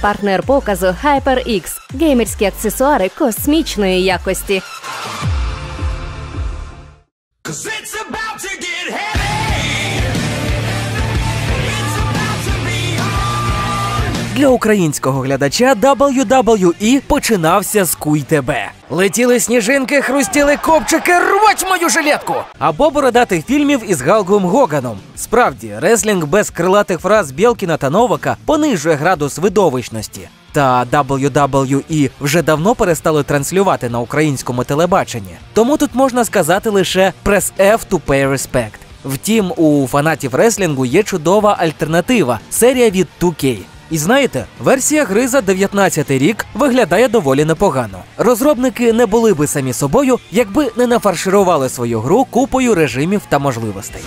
Партнер показу HyperX – геймерські аксесуари космічної якості. Cause it's about Для українського глядача WWE починався з Куй тебе. Летіли сніжинки, хрустіли копчики, рвать мою жилетку! Або бородатих фільмів із Галгом Гоганом. Справді, реслінг без крилатих фраз Бєлкіна та Новака понижує градус видовищності. Та WWE вже давно перестали транслювати на українському телебаченні. Тому тут можна сказати лише «Press F to pay respect». Втім, у фанатів реслінгу є чудова альтернатива серія від 2K. І знаєте, версія гри за 19 рік виглядає доволі непогано. Розробники не були би самі собою, якби не нафарширували свою гру купою режимів та можливостей.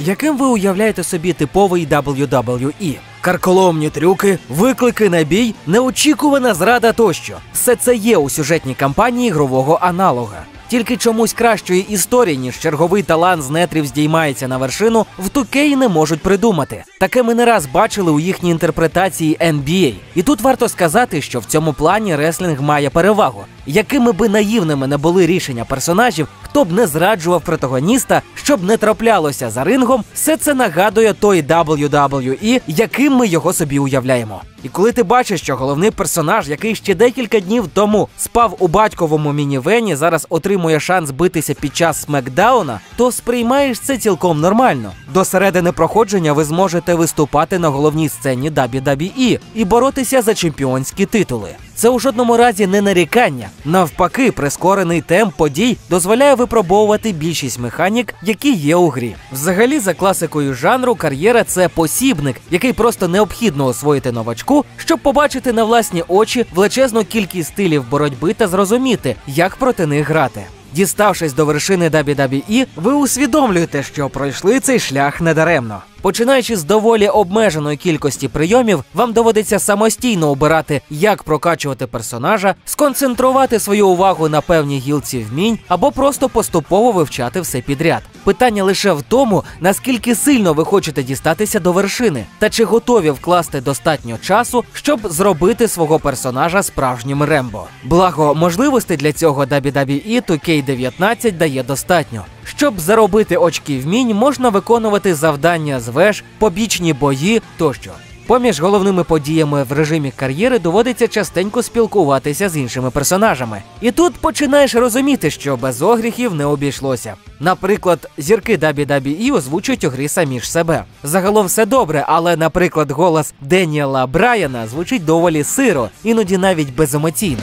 Яким ви уявляєте собі типовий WWE? Карколомні трюки, виклики на бій, неочікувана зрада тощо. Все це є у сюжетній кампанії ігрового аналога. Тільки чомусь кращої історії, ніж черговий талант з нетрів здіймається на вершину, в 2K не можуть придумати. Таке ми не раз бачили у їхній інтерпретації NBA. І тут варто сказати, що в цьому плані реслінг має перевагу. Якими би наївними не були рішення персонажів, хто б не зраджував протагоніста, щоб не траплялося за рингом, все це нагадує той WWE, яким ми його собі уявляємо. І коли ти бачиш, що головний персонаж, який ще декілька днів тому спав у батьковому мінівені, зараз отримує шанс битися під час смекдауна, то сприймаєш це цілком нормально. До середини проходження ви зможете виступати на головній сцені WWE і боротися за чемпіонські титули. Це у жодному разі не нарікання. Навпаки, прискорений темп подій дозволяє випробовувати більшість механік, які є у грі. Взагалі, за класикою жанру, кар'єра це посібник, який просто необхідно освоїти новачку, щоб побачити на власні очі величезну кількість стилів боротьби та зрозуміти, як проти них грати. Діставшись до вершини WWE, ви усвідомлюєте, що пройшли цей шлях недаремно. Починаючи з доволі обмеженої кількості прийомів, вам доводиться самостійно обирати, як прокачувати персонажа, сконцентрувати свою увагу на певній гілці вмінь або просто поступово вивчати все підряд. Питання лише в тому, наскільки сильно ви хочете дістатися до вершини, та чи готові вкласти достатньо часу, щоб зробити свого персонажа справжнім Рембо. Благо, можливостей для цього WWE 2K19 дає достатньо. Щоб заробити очки вмінь, можна виконувати завдання з веж, побічні бої тощо. Поміж головними подіями в режимі кар'єри доводиться частенько спілкуватися з іншими персонажами. І тут починаєш розуміти, що без огріхів не обійшлося. Наприклад, зірки WWE озвучують у грі самі ж себе. Загалом все добре, але, наприклад, голос Деніела Брайана звучить доволі сиро, іноді навіть беземоційно.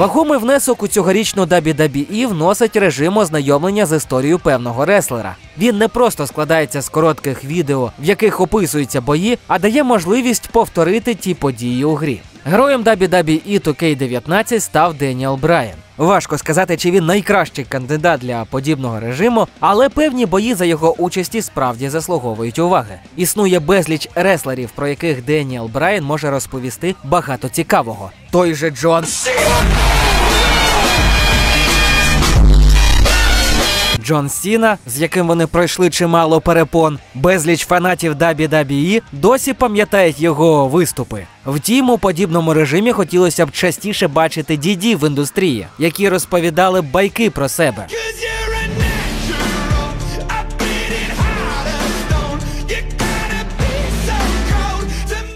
Вагомий внесок у цьогорічну WWE вносить режим ознайомлення з історією певного реслера. Він не просто складається з коротких відео, в яких описуються бої, а дає можливість повторити ті події у грі. Героєм WWE 2K19 став Деніел Брайан. Важко сказати, чи він найкращий кандидат для подібного режиму, але певні бої за його участі справді заслуговують уваги. Існує безліч реслерів, про яких Деніел Брайан може розповісти багато цікавого. Той же Джон Джон Сіна, з яким вони пройшли чимало перепон, безліч фанатів WWE досі пам'ятають його виступи. Втім, у подібному режимі хотілося б частіше бачити дідів в індустрії, які розповідали байки про себе.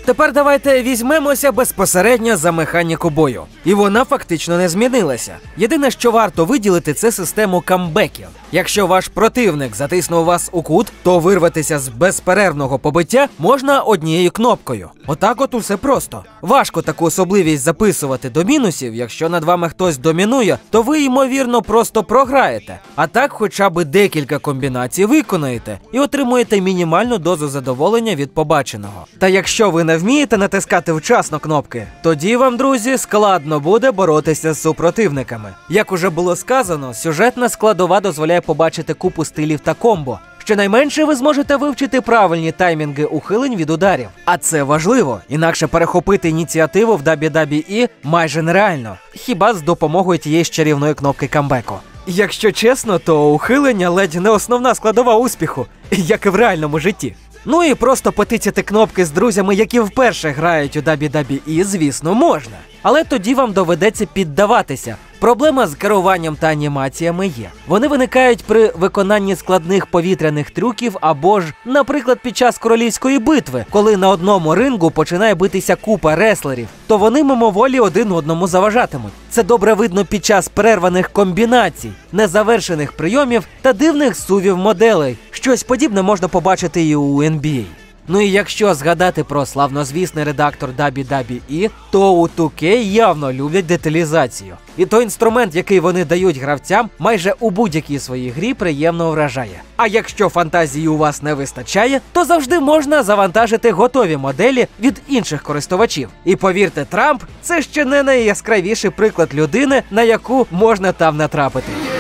Тепер давайте візьмемося безпосередньо за механіку бою. І вона фактично не змінилася. Єдине, що варто виділити, це систему камбеків. Якщо ваш противник затиснув вас у кут, то вирватися з безперервного побиття можна однією кнопкою. Отак от усе просто. Важко таку особливість записувати до мінусів. Якщо над вами хтось домінує, то ви ймовірно просто програєте. А так, хоча б декілька комбінацій виконаєте і отримуєте мінімальну дозу задоволення від побаченого. Та якщо ви не вмієте натискати вчасно кнопки, тоді вам, друзі, складно буде боротися з супротивниками. Як уже було сказано, сюжетна складова дозволяє побачити купу стилів та комбо. Щонайменше ви зможете вивчити правильні таймінги ухилень від ударів. А це важливо, інакше перехопити ініціативу в WWE майже нереально, хіба з допомогою тієї чарівної кнопки камбеку. Якщо чесно, то ухилення ледь не основна складова успіху, як і в реальному житті. Ну і просто потицяти кнопки з друзями, які вперше грають у WWE, звісно, можна. Але тоді вам доведеться піддаватися. Проблема з керуванням та анімаціями є. Вони виникають при виконанні складних повітряних трюків або ж, наприклад, під час королівської битви, коли на одному рингу починає битися купа реслерів, то вони мимоволі один одному заважатимуть. Це добре видно під час перерваних комбінацій, незавершених прийомів та дивних сувів моделей. Щось подібне можна побачити і у NBA. Ну і якщо згадати про славнозвісний редактор WWE, то у 2K явно люблять деталізацію. І той інструмент, який вони дають гравцям, майже у будь-якій своїй грі приємно вражає. А якщо фантазії у вас не вистачає, то завжди можна завантажити готові моделі від інших користувачів. І повірте, Трамп це ще не найяскравіший приклад людини, на яку можна там натрапити.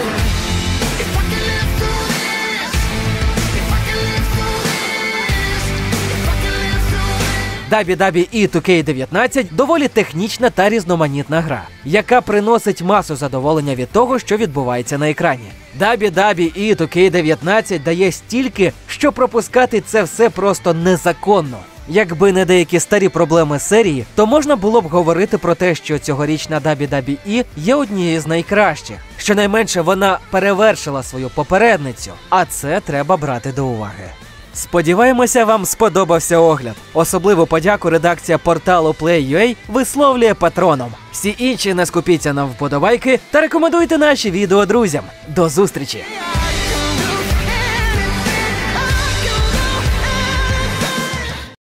This. WWE 2K19 доволі технічна та різноманітна гра, яка приносить масу задоволення від того, що відбувається на екрані. WWE 2K19 дає стільки, що пропускати це все просто незаконно. Якби не деякі старі проблеми серії, то можна було б говорити про те, що цьогорічна WWE є однією з найкращих. Щонайменше вона перевершила свою попередницю, а це треба брати до уваги. Сподіваємося, вам сподобався огляд. Особливу подяку редакція порталу Play.ua висловлює патроном. Всі інші не скупіться на вподобайки та рекомендуйте наші відео друзям. До зустрічі!